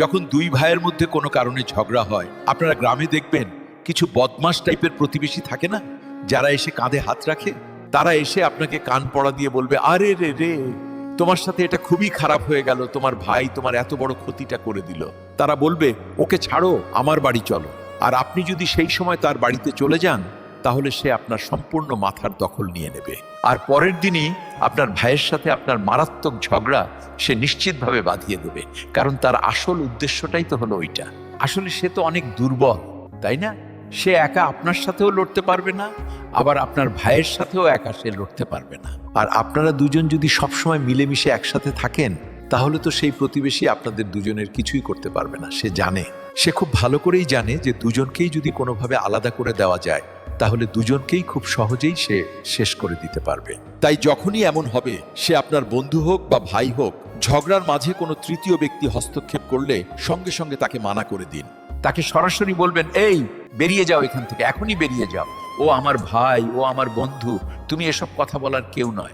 যখন দুই ভাইয়ের মধ্যে কোনো কারণে ঝগড়া হয়, আপনারা গ্রামে দেখবেন কিছু বদমাস টাইপের প্রতিবেশী থাকে না? যারা এসে কাঁধে হাত রাখে, তারা এসে আপনাকে কান পড়া দিয়ে বলবে, আরে রে রে, তোমার সাথে এটা খুবই খারাপ হয়ে গেল, তোমার ভাই তোমার এত বড় ক্ষতিটা করে দিল। তারা বলবে, ওকে ছাড়ো, আমার বাড়ি চলো। আর আপনি যদি সেই সময় তার বাড়িতে চলে যান, তাহলে সে আপনার সম্পূর্ণ মাথার দখল নিয়ে নেবে। আর পরের দিনই আপনার ভাইয়ের সাথে আপনার মারাত্মক ঝগড়া সে নিশ্চিতভাবে বাঁধিয়ে দেবে। কারণ তার আসল উদ্দেশ্যটাই তো হলো ওইটা। আসলে সে তো অনেক দুর্বল, তাই না? সে একা আপনার সাথেও লড়তে পারবে না, আবার আপনার ভাইয়ের সাথেও একা সে লড়তে পারবে না। আর আপনারা দুজন যদি সবসময় মিলেমিশে একসাথে থাকেন, তাহলে তো সেই প্রতিবেশী আপনাদের দুজনের কিছুই করতে পারবে না, সে জানে। সে খুব ভালো করেই জানে যে দুজনকেই যদি কোনোভাবে আলাদা করে দেওয়া যায় তাহলে দুজনকেই খুব সহজেই সে শেষ করে দিতে পারবে। তাই যখনই এমন হবে, সে আপনার বন্ধু হোক বা ভাই হোক, ঝগড়ার মাঝে কোনো তৃতীয় ব্যক্তি হস্তক্ষেপ করলে সঙ্গে সঙ্গে তাকে মানা করে দিন। তাকে সরাসরি বলবেন, এই, বেরিয়ে যাও এখান থেকে, এখনই বেরিয়ে যাও। ও আমার ভাই, ও আমার বন্ধু, তুমি এসব কথা বলার কেউ নয়।